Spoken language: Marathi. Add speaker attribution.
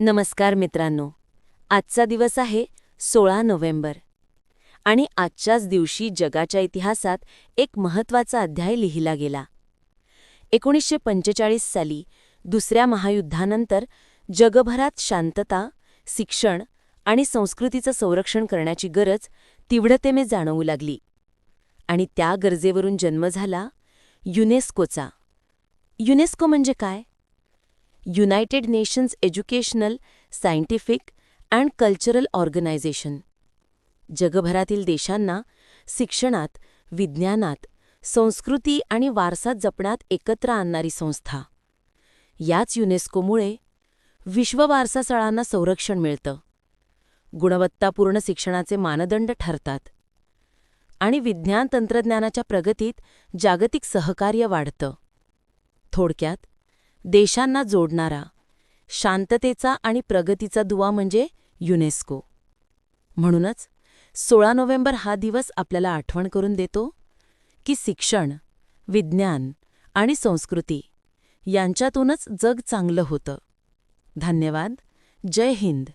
Speaker 1: नमस्कार मित्रांनो. आजचा दिवस आहे सोळा नोव्हेंबर. आणि आजच्याच दिवशी जगाच्या इतिहासात एक महत्त्वाचा अध्याय लिहिला गेला. एकोणीसशे पंचेचाळीस साली दुसऱ्या महायुद्धानंतर जगभरात शांतता शिक्षण आणि संस्कृतीचं संरक्षण करण्याची गरज तीव्रतेने जाणवू लागली. आणि त्या गरजेवरून जन्म झाला युनेस्कोचा. युनेस्को म्हणजे काय? United nations educational scientific and cultural organisation. जगभरातील देशांना शिक्षणात विज्ञानात संस्कृती आणि वारसा जपण्यात एकत्र आणणारी संस्था. याच युनेस्कोमुळे विश्व वारसा स्थळांना संरक्षण मिळतं. गुणवत्तापूर्ण शिक्षणाचे मानदंड ठरतात. आणि विज्ञान तंत्रज्ञानाच्या प्रगतीत जागतिक सहकार्य वाढतं. थोडक्यात देशांना जोडणारा शांततेचा आणि प्रगतीचा दुवा म्हणजे युनेस्को. म्हणूनच सोळा नोव्हेंबर हा दिवस आपल्याला आठवण करून देतो की शिक्षण विज्ञान आणि संस्कृती यांच्यातूनच जग चांगलं होतं. धन्यवाद. जय हिंद.